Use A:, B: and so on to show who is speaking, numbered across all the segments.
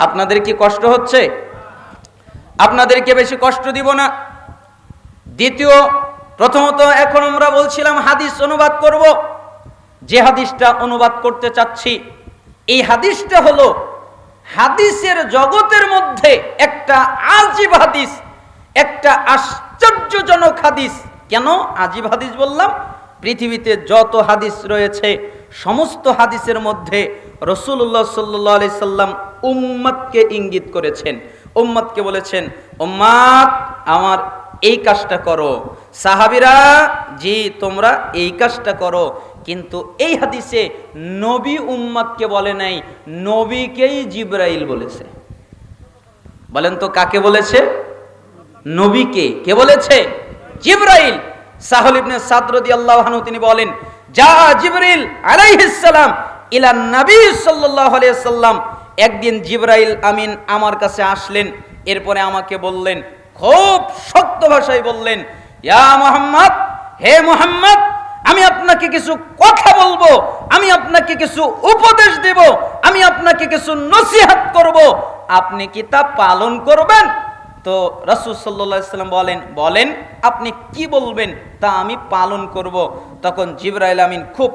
A: আপনাদের কি কষ্ট হচ্ছে? আপনাদেরকে বেশি কষ্ট দিব না। দ্বিতীয়, প্রথমত এখন আমরা বলছিলাম হাদিস অনুবাদ করব। যে হাদিসটা অনুবাদ করতে চাচ্ছি, এই হাদিসটা হলো হাদিসের জগতের মধ্যে একটা আজীব হাদিস, একটা আশ্চর্যজনক হাদিস। কেন? আজীব হাদিস বললাম, পৃথিবীতে যত হাদিস রয়েছে, সমস্ত হাদিসের মধ্যে রসুল্লাহ সাল্লাহ আলি সাল্লাম উম্মতকে ইঙ্গিত করেছেন। উম্মতকে বলেছেন, উম্মাদ, আমার এই কাজটা করো। সাহাবিরা, জি, তোমরা এই কাজটা করো। কিন্তু এই হাদিসে নবী উম্মাদকে বলে নাই, নবীকেই জিব্রাইল বলেছে। বলেন তো, কাকে বলেছে? নবীকে। কে বলেছে? জিব্রাইল। সাহল ইবনে সাদ রাদিয়াল্লাহু আনহু তিনি বলেন যা জিবরিল আলাইহিস সালাম ইলা নবী সাল্লাল্লাহু আলাইহি সাল্লাম একদিন জিব্রাইল আমিন আমার কাছে আসলেন, এরপরে আমাকে বললেন, খুব শক্ত ভাষায় বললেন মুহাম্মদ, হে মুহাম্মদ, আমি আপনাকে কিছু কথা বলব, আমি আপনাকে কিছু উপদেশ দেব, আমি আপনাকে কিছু নসিহত করব। আপনি কি তা পালন করবেন? তো রাসূল সাল্লাম বলেন বলেন, আপনি কি বলবেন তা আমি পালন করব। তখন জিবরাইল আমিন খুব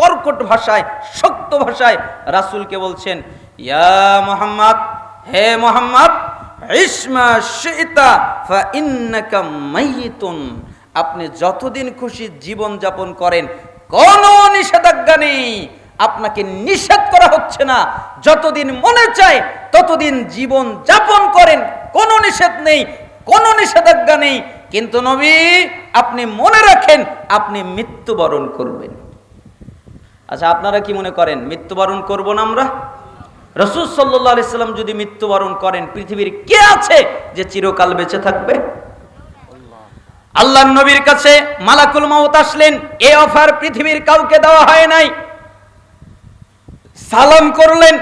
A: কর্কট ভাষায়, শক্ত ভাষায় রাসূলকে বলছেন হে মুহাম্মদ শিতা আপনি যতদিন খুশি জীবন যাপন করেন, কোনো নিষেধাজ্ঞা নেই। আপনাকে নিষেধ করা হচ্ছে না। যতদিন মনে চায় ততদিন জীবন যাপন করেন, কোনো নিষেধ নেই, কোনো নিষেধাজ্ঞা নেই। কিন্তু নবী, আপনি মনে রাখেন, আপনি মৃত্যুবরণ করবেন। আচ্ছা আপনারা কি মনে করেন, মৃত্যুবরণ করব না আমরা? রসুল সাল্লাহ আলাইসাল্লাম যদি মৃত্যুবরণ করেন, পৃথিবীর কে আছে যে চিরকাল বেঁচে থাকবে? আল্লাহ নবীর কাছে মালাকুল মাউত আসলেন, এ অফার পৃথিবীর কাউকে দেওয়া হয় নাই। সালাম করলেন,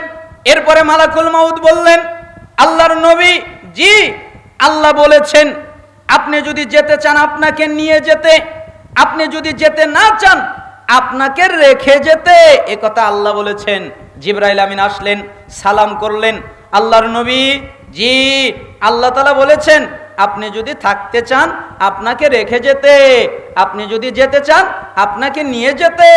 A: এরপরে মালাকুল মাউত বললেন, আল্লাহর নবী, জি, আল্লাহ বলেছেন, আপনি যদি যেতে চান আপনাকে নিয়ে যেতে, আপনি যদি যেতে না চান, আপনাকে রেখে যেতে। এ কথা আল্লাহ বলেছেন। জিব্রাইল আমিন আসলেন, সালাম করলেন, আল্লাহর নবী, জি, আল্লাহ তালা বলেছেন, আপনি যদি থাকতে চান, আপনাকে রেখে যেতে, আপনি যদি যেতে চান, আপনাকে নিয়ে যেতে,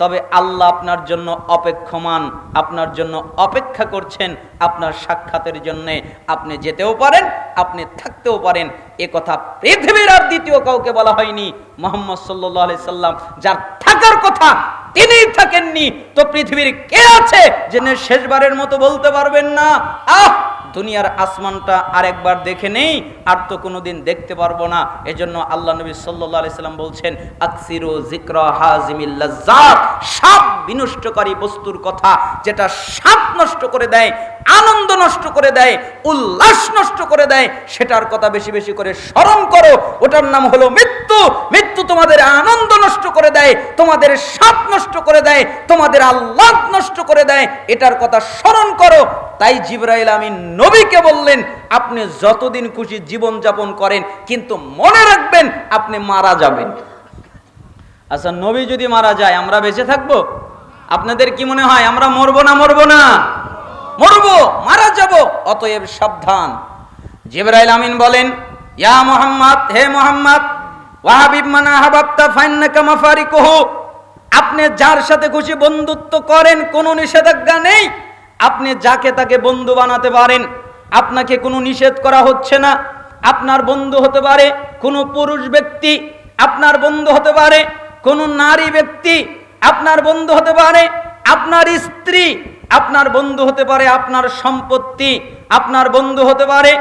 A: তবে আল্লাহ আপনার জন্য অপেক্ষমান, আপনার জন্য অপেক্ষা করছেন, আপনার সাক্ষাতের জন্যে, আপনি যেতেও পারেন, আপনি থাকতেও পারেন, এ কথা পৃথিবীর আর দ্বিতীয় কাউকে বলা হয়নি, মোহাম্মদ সাল্লাহ আলি সাল্লাম, যার থাকার কথা তিনিই থাকেননি। তো পৃথিবীর কে আছে জেনে শেষবারের মতো বলতে পারবেন না? আহ! দুনিয়ার আসমানটা আরেকবার দেখে নেই, আর তো কোনোদিন দেখতে পারব না। এজন্য আল্লাহ নবী সাল্লাম বলছেন, আকসিরু সাপ বিনষ্টকারী বস্তুর কথা যেটা সাপ নষ্ট করে দেয়, আনন্দ নষ্ট করে দেয়, উল্লাস নষ্ট করে দেয়, সেটার কথা বেশি বেশি করে স্মরণ করো। ওটার নাম হলো মৃত্যু। মৃত্যু তোমাদের আনন্দ নষ্ট করে দেয়, তোমাদের সাপ নষ্ট করে দেয়, তোমাদের আল্লাহ নষ্ট করে দেয়, এটার কথা স্মরণ করো। তাই জিব্রাইল আমিন নবীকে বললেন, আপনি যতদিন খুশি জীবন যাপন করেন, কিন্তু মনে রাখবেন আপনি মারা যাবেন। আচ্ছা নবী যদি মারা যায়, আমরা বেঁচে থাকব? আপনাদের কি মনে হয়, আমরা মরবো না মরবো না? মরবো, মারা যাব, অতএব সাবধান। জিব্রাইল আমিন বলেন, ইয়া মোহাম্মদ, হে মোহাম্মদ, ওয়াহাবিব মানা হাবাবতা ফাইন্নাকা মাফারিকুহু। আপনি যার সাথে খুশি বন্ধুত্ব করেন, কোনো নিষেধাজ্ঞা নেই। আপনি যাকে তাকে বন্ধু বানাতে পারেন, আপনাকে কোনো নিষেধ করা হচ্ছে না। আপনার বন্ধু হতে পারে কোনো পুরুষ ব্যক্তি, আপনার বন্ধু হতে পারে কোনো নারী ব্যক্তি, আপনার বন্ধু হতে পারে আপনার স্ত্রী, আপনার বন্ধু হতে পারে আপনার সম্পত্তি, আপনার বন্ধু হতে পারে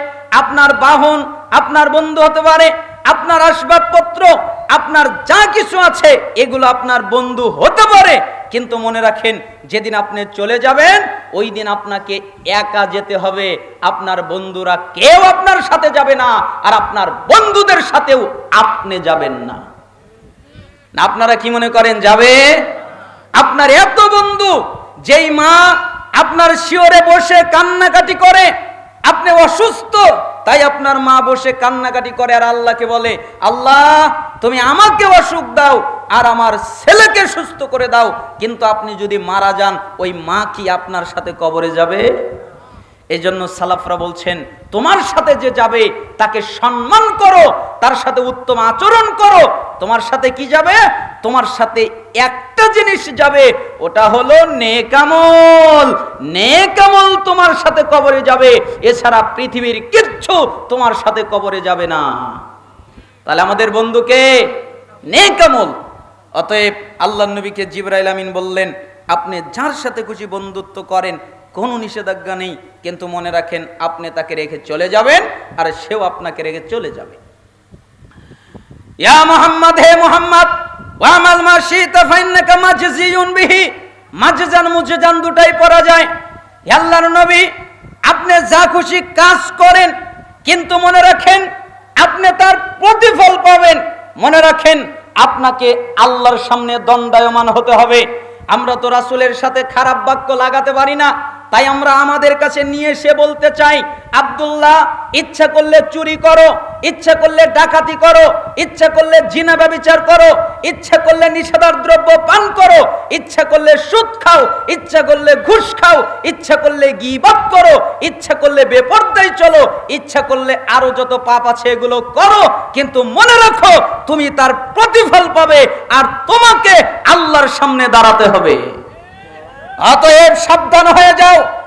A: আপনার বাহন, আপনার বন্ধু হতে পারে আপনার আসবাবপত্র, আপনার যা কিছু আছে, এগুলো আপনার বন্ধু হতে পারে। কিন্তু মনে রাখেন, যেদিন আপনি চলে যাবেন ওই দিন আপনাকে একা যেতে হবে। আপনার বন্ধুরা কেউ আপনার সাথে যাবে না আর আপনার বন্ধুদের সাথেও আপনি যাবেন না। আপনারা কি মনে করেন যাবে? আপনার এত বন্ধু, যেই মা আপনার শিওরে বসে কান্নাকাটি করে, আপনি অসুস্থ, তাই আপনার মা বসে কান্নাকাটি করে আর আল্লাহকে বলে, আল্লাহ, তুমি আমাকে অসুখ দাও আর আমার ছেলেকে সুস্থ করে দাও। কিন্তু আপনি যদি মারা যান, ওই মা কি আপনার সাথে কবরে যাবে? এই জন্য সালাফরা বলছেন, তোমার সাথে যে যাবে, তাকে সম্মান করো, তার সাথে উত্তম আচরণ করো। তোমার সাথে কি যাবে? তোমার সাথে একটা জিনিস যাবে, ওটা হলো নেকামল নেকামল তোমার সাথে কবরে যাবে, এছাড়া পৃথিবীর কিচ্ছু তোমার সাথে কবরে যাবে না। তাহলে আমাদের বন্ধুকে নেকামল অতএব আল্লাহ নবীকে জিবরাইল আমিন বললেন, আপনি যার সাথে খুশি বন্ধুত্ব করেন, কোনো নিষেধাজ্ঞা নেই, কিন্তু মনে রাখেন আপনি তাকে রেখে চলে যাবেন আর সেও আপনাকে রেখে চলে যাবে। ইয়া মোহাম্মদ, হে মোহাম্মদ ওয়ামাল মাশিতা ফাইন্নাকা মাজজিউন বিহি, মাজজান মুজজান দুটাই পড়া যায়। হে আল্লাহর নবী, আপনি যা খুশি কাজ করেন, কিন্তু মনে রাখেন আপনি তার প্রতিফল পাবেন। মনে রাখেন আপনাকে আল্লাহর সামনে দণ্ডায়মান হতে হবে। আমরা তো রাসুলের সাথে খারাপ বাক্য লাগাতে পারি না। তাই আমরা আমাদের কাছে নিয়ে এসে বলতে চাই, আব্দুল্লাহ, ইচ্ছা করলে চুরি করো, ইচ্ছা করলে ডাকাতি করো, ইচ্ছা করলে জিনা ব্যবচার করো, ইচ্ছা করলে নিষেধার দ্রব্য পান করো, ইচ্ছা করলে সুদ খাও, ইচ্ছা করলে ঘুষ খাও, ইচ্ছা করলে গিবাদ করো, ইচ্ছা করলে বেপর্দায় চলো, ইচ্ছা করলে আরও যত পাপ আছে এগুলো করো, কিন্তু মনে রাখো, তুমি তার প্রতিফল পাবে, আর তোমাকে আল্লাহর সামনে দাঁড়াতে হবে। অতএব সাবধান হয়ে যাও।